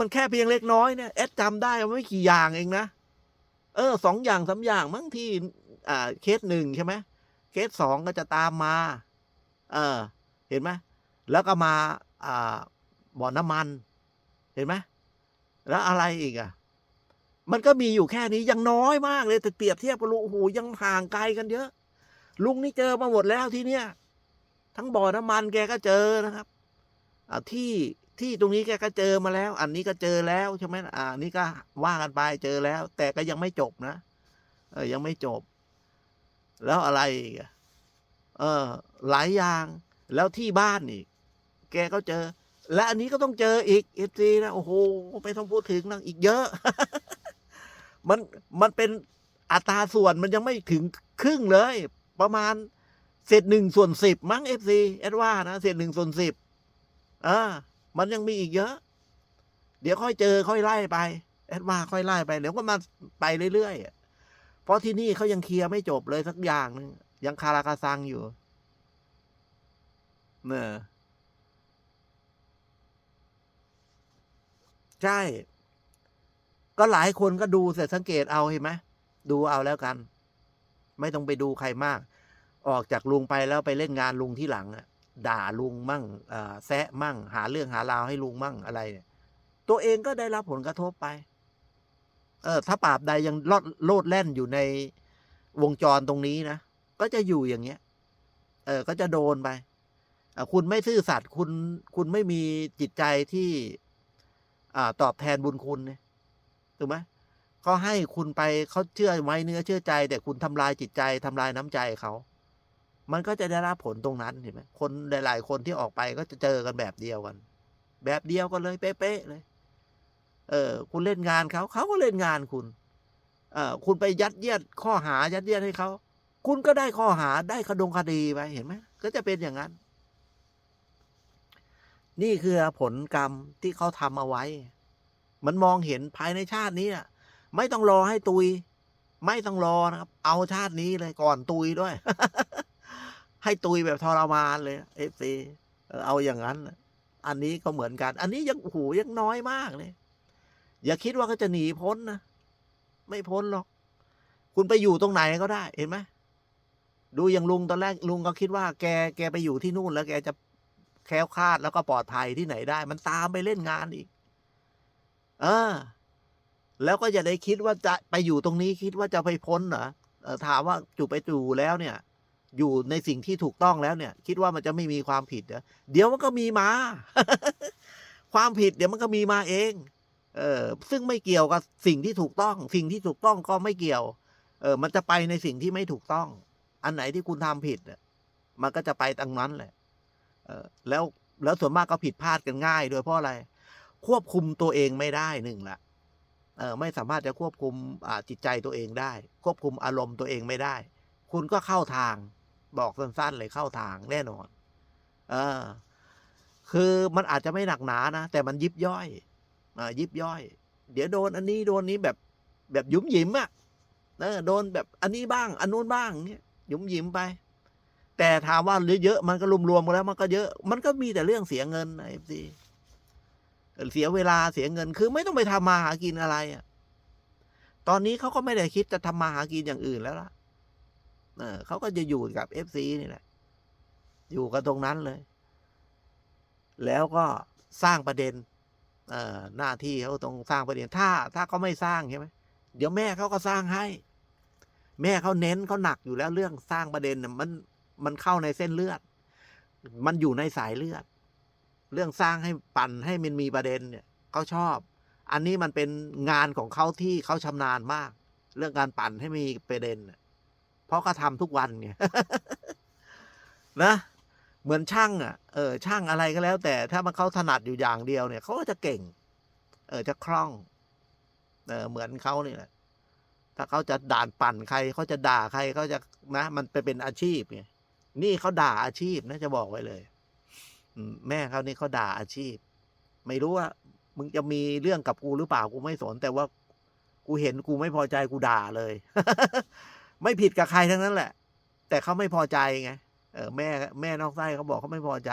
มันแค่เพียงเล็กน้อยเนี่ยแอดจำได้ว่าไม่กี่อย่างเองนะ เออสองอย่างสามอย่างมั้งที่ อ่า เคสหนึ่งใช่ไหมเคสสองก็จะตามมา เออ เห็นไหมแล้วก็มา อ่าบ่อน้ำมัน เห็นไหมแล้วอะไรอีกอะ มันก็มีอยู่แค่นี้ยังน้อยมากเลยแต่เปรียบเทียบกับลุงโอ้โหยังห่างไกลกันเยอะ ลุงนี่เจอมาหมดแล้วที่เนี้ยทั้งบ่อน้ำมันแกก็เจอนะครับอ่าที่ ที่ตรงนี้แกก็เจอมาแล้ว อันนี้ก็เจอแล้วใช่ไหมอ่านี้ก็ว่ากันไปเจอแล้ว แต่ก็ยังไม่จบนะเออยังไม่จบ แล้วอะไรอีกเออ หลายอย่างแล้วที่บ้านอีกแกก็เจอ และอันนี้ก็ต้องเจออีกเอฟซีนะโอ้โหไม่ต้องพูดถึงนะอีกเยอะ มันมันเป็นอัตราส่วนมันยังไม่ถึงครึ่งเลย ประมาณเศษหนึ่งส่วนสิบมั้งเอฟซีแอดว่านะเศษหนึ่งส่วนสิบอ่า มันยังมีอีกเยอะ เดี๋ยวค่อยเจอค่อยไล่ไป แอดว่าค่อยไล่ไป เดี๋ยวก็มาไปเรื่อยๆ เพราะที่นี่เขายังเคลียร์ไม่จบเลยสักอย่างหนึงยังคาราคาซังอยู่เนี่ยใช่ ก็หลายคนก็ดูเสร็จสังเกตเอาเห็นไหมดูเอาแล้วกัน ไม่ต้องไปดูใครมาก ออกจากลุงไปแล้วไปเล่นงานลุงที่หลังอะ ด่าลุงมั่งแซะมั่ง หาเรื่องหาราวให้ลุงมั่งอะไรเนี่ย ตัวเองก็ได้รับผลกระทบไป เออ ถ้าปราบใดยังลอดโลดแล่นอยู่ในวงจรตรงนี้นะ ก็จะอยู่อย่างเงี้ย เออ ก็จะโดนไปคุณไม่ซื่อสัตย์คุณ คุณไม่มีจิตใจที่อ่าตอบแทนบุญคุณเนี่ยถูกไหมเขาให้คุณไปเขาเชื่อไว้เนื้อเชื่อใจ แต่คุณทำลายจิตใจทำลายน้ำใจเขา มันก็จะได้รับผลตรงนั้นเห็นไหมคนหลาย ๆ คนที่ออกไปก็จะเจอกันแบบเดียวกัน แบบเดียวกันเลย เป๊ะๆเลย เออ คุณเล่นงานเขาเขาก็เล่นงานคุณ เออคุณไปยัดเยียดข้อหายัดเยียดให้เขาคุณก็ได้ข้อหาได้คดงคดีไปเห็นไหมก็จะเป็นอย่างนั้น นี่คือผลกรรมที่เขาทำเอาไว้ มันมองเห็นภายในชาตินี้ไม่ต้องรอให้ตุย ไม่ต้องรอนะครับ เอาชาตินี้เลยก่อนตุยด้วย ให้ตุยแบบทรมานเลยเอฟซีเอาอย่างนั้น อันนี้ก็เหมือนกัน อันนี้ยังโอ้โหยังน้อยมากเลย อย่าคิดว่าเขาจะหนีพ้นนะ ไม่พ้นหรอก คุณไปอยู่ตรงไหนก็ได้ เห็นไหมดูอย่างลุงตอนแรกลุงก็คิดว่าแกแกไปอยู่ที่นู่นแล้วแกจะแคล้วคลาดแล้วก็ปลอดภัยที่ไหนได้ มันตามไปเล่นงานอีก เออ แล้วก็อย่าได้คิดว่าจะไปอยู่ตรงนี้คิดว่าจะไปพ้นเหรอเออถามว่าจู่ไปจู่แล้วเนี่ย อยู่ในสิ่งที่ถูกต้องแล้วเนี่ย คิดว่ามันจะไม่มีความผิดเหรอเดี๋ยวมันก็มีมา ความผิดเดี๋ยวมันก็มีมาเอง เออซึ่งไม่เกี่ยวกับสิ่งที่ถูกต้อง สิ่งที่ถูกต้องก็ไม่เกี่ยว เออ มันจะไปในสิ่งที่ไม่ถูกต้อง อันไหนที่คุณทำผิดเนี่ยมันก็จะไปตรงนั้นแหละ เออแล้วแล้วส่วนมากก็ผิดพลาดกันง่ายโดยเพราะอะไร ควบคุมตัวเองไม่ได้หนึ่งละเออไม่สามารถจะควบคุมจิตใจตัวเองได้ ควบคุมอารมณ์ตัวเองไม่ได้ คุณก็เข้าทาง บอกสั้นๆเลยเข้าทางแน่นอน เออ คือมันอาจจะไม่หนักหนานะ แต่มันยิบย่อยอ่ายิบย่อย เดี๋ยวโดนอันนี้โดนนี้แบบแบบยุ่มหยิมอะ่ะเออโดนแบบอันนี้บ้าง อันนู้นบ้างเงี้ยยุ่มหยิมไป แต่ถามว่าเยอะๆมันก็รวมๆกันแล้ว มันก็เยอะ มันก็มีแต่เรื่องเสียเงินไอ้สิเสียเวลาเสียเงิน คือไม่ต้องไปทำมาหากินอะไรอะ่ะตอนนี้เขาก็ไม่ได้คิดจะทำมาหากินอย่างอื่นแล้วล่ะ เออเขาก็จะอยู่กับเอฟซีนี่แหละ อยู่กันตรงนั้นเลย แล้วก็สร้างประเด็น เอ่อหน้าที่เขาต้องสร้างประเด็น ถ้า ถ้าเขาไม่สร้างใช่ไหมเดี๋ยวแม่เขาก็สร้างให้ แม่เขาเน้นเขาหนักอยู่แล้วเรื่องสร้างประเด็นมันมันเข้าในเส้นเลือด มันอยู่ในสายเลือด เรื่องสร้างให้ปั่นให้มันมีประเด็นเนี่ยเขาชอบ อันนี้มันเป็นงานของเขาที่เขาชำนาญมาก เรื่องการปั่นให้มีประเด็นน่ะเพ ราะเขาทำทุกวันไงนะ เหมือนช่างอะเออช่างอะไรก็แล้ว แต่ถ้ามันเขาถนัดอยู่อย่างเดียวเนี่ยเขาก็จะเก่ง เออจะคล่อง เออเหมือนเขานี่แหละถ้าเขาจะด่านปั่นใครเขาจะด่าใครเขาจะนะมันไปเป็นอาชีพไงนี่เขาด่าอาชีพนะจะบอกไว้เลยแม่เขานี่เขาด่าอาชีพ ไม่รู้ว่า มึงจะมีเรื่องกับกูหรือเปล่ากูไม่สน แต่ว่ากูเห็นกูไม่พอใจกูด่าเลย ไม่ผิดกับใครทั้งนั้นแหละ แต่เขาไม่พอใจไงเออแม่แม่นอกไส้เขาบอกเขาไม่พอใจ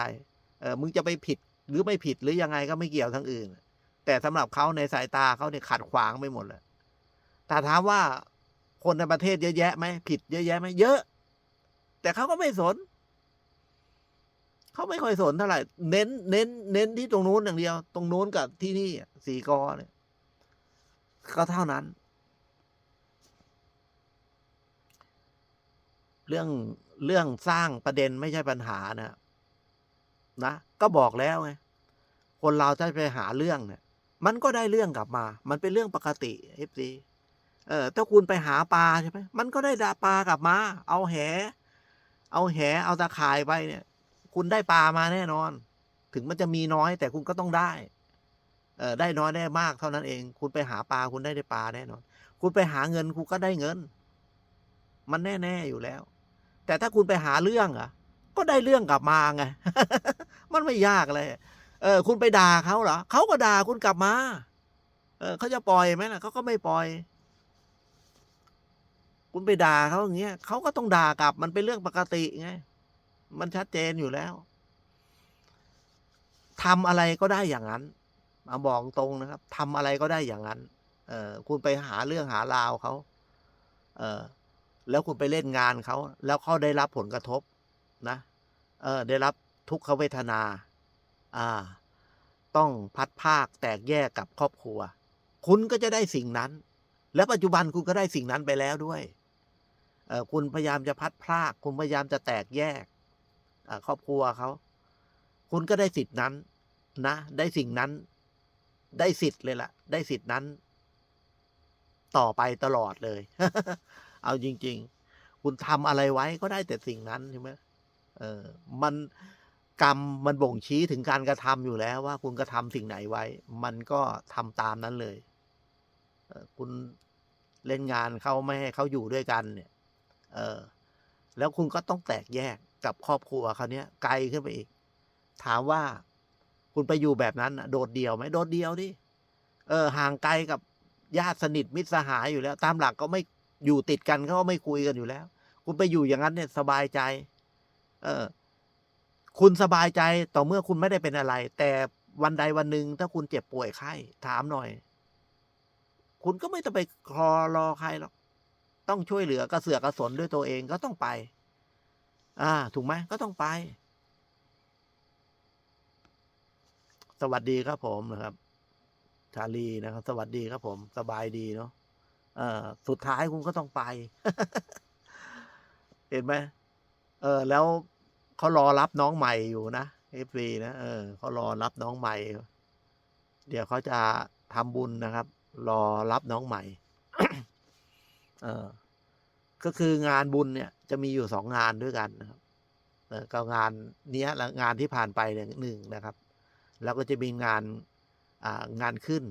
เออมึงจะไปผิดหรือไม่ผิดหรือยังไงก็ไม่เกี่ยวทั้งอื่น แต่แต่สำหรับเขาในสายตาเขาเนี่ยขัดขวางไปหมดเลยแต่ถามว่าคนในประเทศเยอะแยะไหมผิดเยอะแยะไหมเยอะ แต่เขาก็ไม่สนเขาไม่ค่อยสนเท่าไหร่ เน้น เน้น เน้นที่ตรงนู้นอย่างเดียว ตรงนู้นกับที่นี่สี่กอเนี่ย ก็เท่านั้น เรื่องเรื่องสร้างประเด็นไม่ใช่ปัญหานะนะก็บอกแล้วไงคนเราถ้าไปหาเรื่องเนี่ยมันก็ได้เรื่องกลับมา มันเป็นเรื่องปกติเอฟซีเออถ้าคุณไปหาปลาใช่ไหมมันก็ได้ดาปลากลับมา เอาแห เอาแห เอาตะข่ายไปเนี่ย คุณได้ปลามาแน่นอน ถึงมันจะมีน้อยแต่คุณก็ต้องได้ เออได้น้อยได้มากเท่านั้นเอง คุณไปหาปลาคุณได้ได้ปลาแน่นอน คุณไปหาเงินคุณก็ได้เงิน มันแน่ ๆ อยู่แล้ว แต่ถ้าคุณไปหาเรื่องอะ ก็ได้เรื่องกลับมาไง มันไม่ยากเลย เออ คุณไปด่าเขาเหรอเขาก็ด่าคุณกลับมา เออเขาจะปล่อยไหมล่ะเขาก็ไม่ปล่อย คุณไปด่าเขาอย่างเงี้ยเขาก็ต้องด่ากลับ มันเป็นเรื่องปกติไง มันชัดเจนอยู่แล้วทำอะไรก็ได้อย่างนั้นมาบอกตรงนะครับทำอะไรก็ได้อย่างนั้น เออคุณไปหาเรื่องหาราวเขา เออ แล้วคุณไปเล่นงานเขาแล้วเขาได้รับผลกระทบนะเออได้รับทุกขเวทนาอ่าต้องพัดภาคแตกแยกกับครอบครัว คุณก็จะได้สิ่งนั้น แล้วปัจจุบันคุณก็ได้สิ่งนั้นไปแล้วด้วยเออคุณพยายามจะพัดพาก คุณพยายามจะแตกแยกอครอบครัวเขา คุณก็ได้สิทธินั้นนะ ได้สิ่งนั้น ได้สิทธิ์เลยล่ะ ได้สิทธินั้น ต่อไปตลอดเลย เอาจริง ๆ คุณทำอะไรไว้ก็ได้แต่สิ่งนั้นใช่ไหมเออ มันกรรมมันบ่งชี้ถึงการกระทำอยู่แล้วว่า คุณกระทำสิ่งไหนไว้ มันก็ทำตามนั้นเลยเออคุณเล่นงานเขาไม่ให้เขาอยู่ด้วยกันเนี่ย เออ แล้วคุณก็ต้องแตกแยกกับครอบครัวเขาเนี้ยไกลขึ้นไปอีก ถามว่าคุณไปอยู่แบบนั้นโดดเดี่ยวไหมโดดเดี่ยวดิเออ ห่างไกลกับญาติสนิทมิตรสหายอยู่แล้ว ตามหลักก็ไม่ อยู่ติดกันเขาก็ไม่คุยกันอยู่แล้ว คุณไปอยู่อย่างนั้นเนี่ยสบายใจ เออ คุณสบายใจต่อเมื่อคุณไม่ได้เป็นอะไร แต่วันใดวันหนึ่งถ้าคุณเจ็บป่วยไข้ถามหน่อย คุณก็ไม่ต้องไปคลอรอใครหรอกต้องช่วยเหลือกระเสือกกระสนด้วยตัวเองก็ต้องไป อ่า ถูกไหมก็ต้องไป สวัสดีครับผมนะครับชาลีนะครับ สวัสดีครับผม สบายดีเนาะ เออสุดท้ายคุณก็ต้องไป เห็นไหมเออ แล้วเขารอรับน้องใหม่อยู่นะเอฟซีนะเออเขารอรับน้องใหม่ เดี๋ยวเขาจะทำบุญนะครับ รอรับน้องใหม่ เออก็คืองานบุญเนี่ย จะมีอยู่สองงานด้วยกันนะครับเออก็งานเนี้ยและงานที่ผ่านไปเนี่ยหนึ่งนะครับ แล้วก็จะมีงานอ่างานขึ้น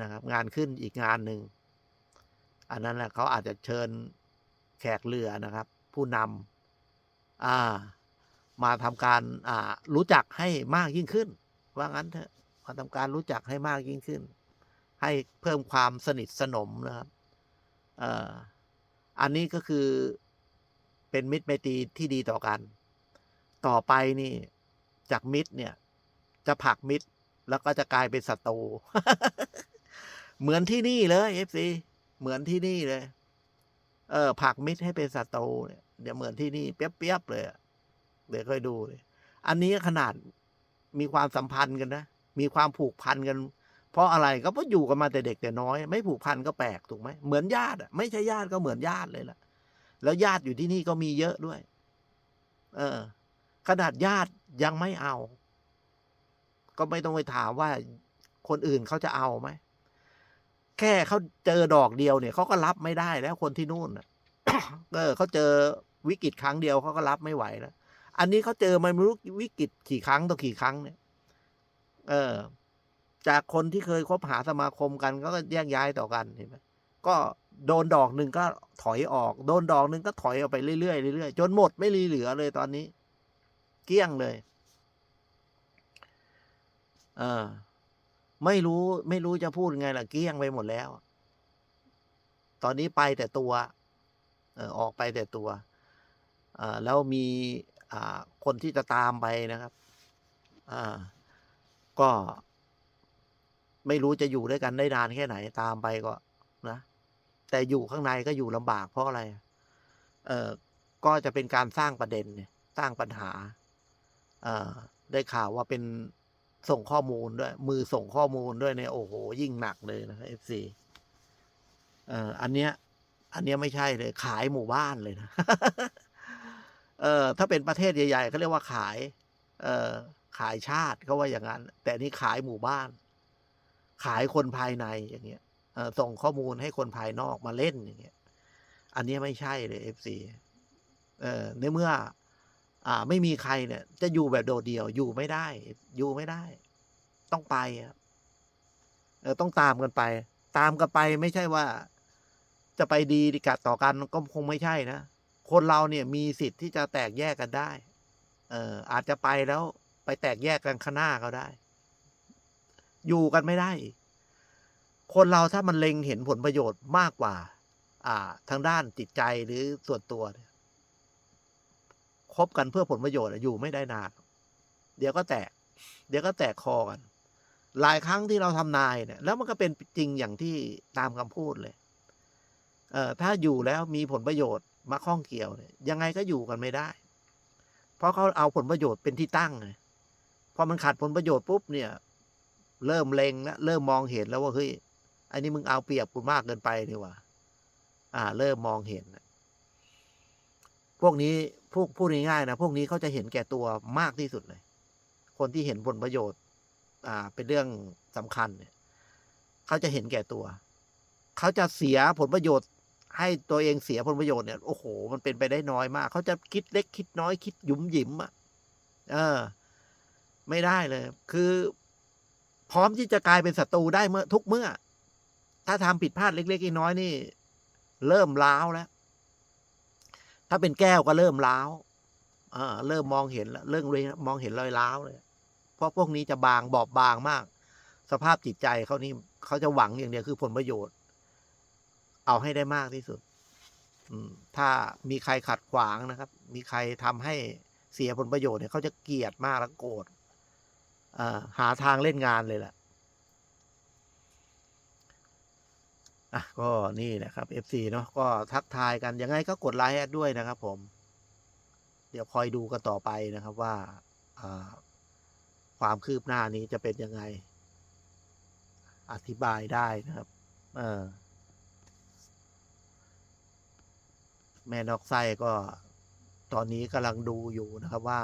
นะครับ งานขึ้นอีกงานหนึ่ง อันนั้นแหละเขาอาจจะเชิญแขกเรือนะครับ ผู้นำอ่า มาทำการอ่ารู้จักให้มากยิ่งขึ้น ว่างั้นเถอะมาทำการรู้จักให้มากยิ่งขึ้น ให้เพิ่มความสนิทสนมนะครับเอ่ออันนี้ก็คือเป็นมิตรไมตรีที่ดีต่อกัน ต่อไปนี่จากมิตรเนี่ย จะผลักมิตรแล้วก็จะกลายเป็นศัตรูเหมือนที่นี่เลยเอฟซี เหมือนที่นี่เลย เออ ผักมิตรให้เป็นศัตรูเนี่ยเดี๋ยวเหมือนที่นี่เปียบๆเลยเดี๋ยวค่อยดูเลยอันนี้ขนาดมีความสัมพันธ์กันนะ มีความผูกพันกัน เพราะอะไรก็เพราะอยู่กันมาแต่เด็กแต่น้อย ไม่ผูกพันก็แปลกถูกไหมเหมือนญาติอะไม่ใช่ญาติก็เหมือนญาติเลยล่ะ แล้วญาติอยู่ที่นี่ก็มีเยอะด้วย เออ ขนาดญาติยังไม่เอา ก็ไม่ต้องไปถามว่าคนอื่นเขาจะเอาไหม แค่เขาเจอดอกเดียวเนี่ยเขาก็รับไม่ได้แล้วคนที่นู่นเออเขาเจอวิกฤตครั้งเดียวเขาก็รับไม่ไหวแล้ว อันนี้เขาเจอมาไม่รู้วิกฤตกี่ครั้งต่อกี่ครั้งเนี่ย เออ จากคนที่เคยคบหาสมาคมกันก็แยกย้ายต่อกันเห็นไหมก็โดนดอกหนึ่งก็ถอยออก โดนดอกหนึ่งก็ถอยออกไปเรื่อยๆเรื่อยๆจนหมดไม่รีเหลือเลยตอนนี้ เกลี้ยงเลย เออ ไม่รู้ไม่รู้จะพูดไงล่ะเกี้ยงไปหมดแล้ว ตอนนี้ไปแต่ตัวเออออกไปแต่ตัวแล้วมีคนที่จะตามไปนะครับก็ ไม่รู้จะอยู่ด้วยกันได้นานแค่ไหนตามไปก็นะ แต่อยู่ข้างในก็อยู่ลำบากเพราะอะไร เออก็จะเป็นการสร้างประเด็นสร้างปัญหา เออได้ข่าวว่าเป็น ส่งข้อมูลด้วย มือส่งข้อมูลด้วยเนี่ยโอ้โห ยิ่งหนักเลยนะครับ FC เอ่ออันเนี้ย อันเนี้ยไม่ใช่เลย ขายหมู่บ้านเลยนะ เออถ้าเป็นประเทศใหญ่ๆเขาเรียกว่าขาย เอ่อขายชาติเขาว่าอย่างนั้น แต่นี่ขายหมู่บ้าน ขายคนภายในอย่างเงี้ยเอ่อส่งข้อมูลให้คนภายนอกมาเล่นอย่างเงี้ย อันเนี้ยไม่ใช่เลย FC เออในเมื่อ อ่า ไม่มีใครเนี่ย จะอยู่แบบโดดเดี่ยวอยู่ไม่ได้ อยู่ไม่ได้ ต้องไปครับเออต้องตามกันไป ตามกันไปไม่ใช่ว่า จะไปดีกัดต่อกันก็คงไม่ใช่นะคนเราเนี่ยมีสิทธิ์ที่จะแตกแยกกันได้ เอออาจจะไปแล้วไปแตกแยกกันข้างหน้าก็ได้ อยู่กันไม่ได้ คนเราถ้ามันเล็งเห็นผลประโยชน์มากกว่า อ่า ทางด้านจิตใจหรือส่วนตัวเนี่ย คบกันเพื่อผลประโยชน์อยู่ไม่ได้นาน เดี๋ยวก็แตก เดี๋ยวก็แตกคอกัน หลายครั้งที่เราทำนายเนี่ย แล้วมันก็เป็นจริงอย่างที่ตามคำพูดเลย เอ่อถ้าอยู่แล้วมีผลประโยชน์มาข้องเกี่ยวเนี่ยยังไงก็อยู่กันไม่ได้ เพราะเขาเอาผลประโยชน์เป็นที่ตั้งไงพอมันขาดผลประโยชน์ปุ๊บเนี่ย เริ่มเล็งแล้วเริ่มมองเห็นแล้วว่าเฮ้ยอันนี้มึงเอาเปรียบกูมากเกินไปนี่ว่าอ่า เริ่มมองเห็นพวกนี้ พวกพูดง่ายๆนะพวกนี้เขาจะเห็นแก่ตัวมากที่สุดเลย คนที่เห็นผลประโยชน์ อ่า เป็นเรื่องสำคัญเนี่ยเขาจะเห็นแก่ตัว เขาจะเสียผลประโยชน์ ให้ตัวเองเสียผลประโยชน์เนี่ยโอ้โห มันเป็นไปได้น้อยมาก เขาจะคิดเล็กคิดน้อยคิดหยุมหยิมอะเออ ไม่ได้เลย คือ พร้อมที่จะกลายเป็นศัตรูได้เมื่อ ทุกเมื่อ ถ้าทำผิดพลาดเล็กๆน้อยๆนี่ เริ่มล้าวแล้ว ถ้าเป็นแก้วก็เริ่มล้าวเริ่มมองเห็นแล้วเริ่มเลยมองเห็นรอยล้าวเลยเพราะพวกนี้จะบางบอบบางมาก สภาพจิตใจเขานี่เขาจะหวังอย่างเดียวคือผลประโยชน์ เอาให้ได้มากที่สุดถ้ามีใครขัดขวางนะครับ มีใครทำให้เสียผลประโยชน์เนี่ยเขาจะเกลียดมากแล้วโกรธหาทางเล่นงานเลยแหละ อะก็นี่นะครับ FC เนาะก็ทักทายกันยังไงก็กดไลค์ด้วยนะครับ ผม เดี๋ยวคอยดูกันต่อไปนะครับว่าอ่าความคืบหน้านี้จะเป็นยังไง อธิบายได้นะครับ เออแม่นอกไส้ก็ตอนนี้กำลังดูอยู่นะครับว่า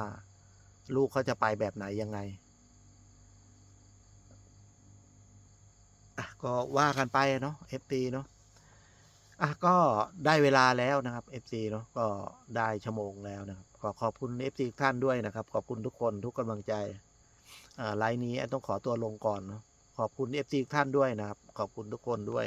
ลูกเขาจะไปแบบไหนยังไง อะก็ว่ากันไปเนาะ FT เนาะอะก็ได้เวลาแล้วนะครับ FC เนาะก็ได้ชั่วโมงแล้วนะครับขอขอบคุณ FC ทุกท่านด้วยนะครับ ขอบคุณทุกคนทุกกำลังใจอ่าไลน์นี้แอนต้องขอตัวลงก่อนเนาะขอบคุณ FC ทุกท่านด้วยนะครับ ขอบคุณทุกคนด้วย